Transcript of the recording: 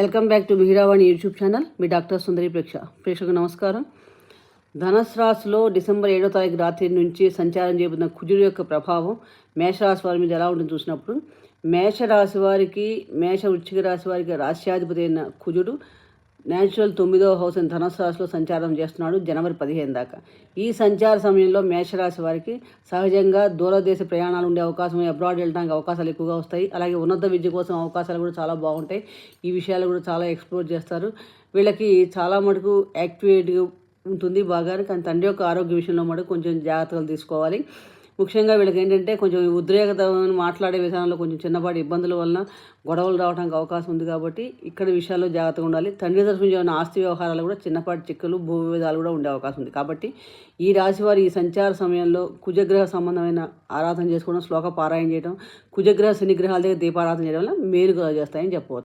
Welcome back to Mihiravani YouTube channel. Me doctor Sundari ప్రేక్ష. ప్రేక్షకు నమస్కారం. ధనస్రాసులో డిసెంబర్ ఏడో తారీఖు రాత్రి నుంచి సంచారం చేయబడిన కుజుడు యొక్క ప్రభావం మేషరాశి వారి మీద ఎలా ఉంటుంది చూసినప్పుడు మేషరాశి వారికి మేష వృచ్చిక రాశి వారికి రాశ్యాధిపతి అయిన కుజుడు న్యాచురల్ తొమ్మిదవ హౌస్ అని ధనుసు రాశిలో సంచారం చేస్తున్నాడు జనవరి పదిహేను దాకా. ఈ సంచార సమయంలో మేషరాశి వారికి సహజంగా దూరదేశ ప్రయాణాలు ఉండే అవకాశం అబ్రాడ్ వెళ్ళడానికి అవకాశాలు ఎక్కువగా వస్తాయి. అలాగే ఉన్నత విద్య కోసం అవకాశాలు కూడా చాలా బాగుంటాయి. ఈ విషయాలు కూడా చాలా ఎక్స్ప్లోర్ చేస్తారు. వీళ్ళకి చాలా మటుకు యాక్టివేట్గా ఉంటుంది బాగా కానీ తండ్రి యొక్క ఆరోగ్య విషయంలో మటుకు కొంచెం జాగ్రత్తలు తీసుకోవాలి. ముఖ్యంగా వీళ్ళకి ఏంటంటే కొంచెం ఉద్రేకత మాట్లాడే విధానంలో కొంచెం చిన్నపాటి ఇబ్బందుల వలన గొడవలు రావడానికి అవకాశం ఉంది కాబట్టి ఇక్కడ విషయాల్లో జాగ్రత్తగా ఉండాలి. తండ్రి తరఫున నుంచి ఆస్తి వ్యవహారాలు కూడా చిన్నపాటి చిక్కులు భూ వివాదాలు కూడా ఉండే అవకాశం ఉంది. కాబట్టి ఈ రాశి వారి ఈ సంచార సమయంలో కుజగ్రహ సంబంధమైన ఆరాధన చేసుకోవడం శ్లోక పారాయణ చేయడం కుజగ్రహ శనిగ్రహాల దగ్గర దీపారాధన చేయడం వల్ల మేలు చేస్తాయని చెప్పవచ్చు.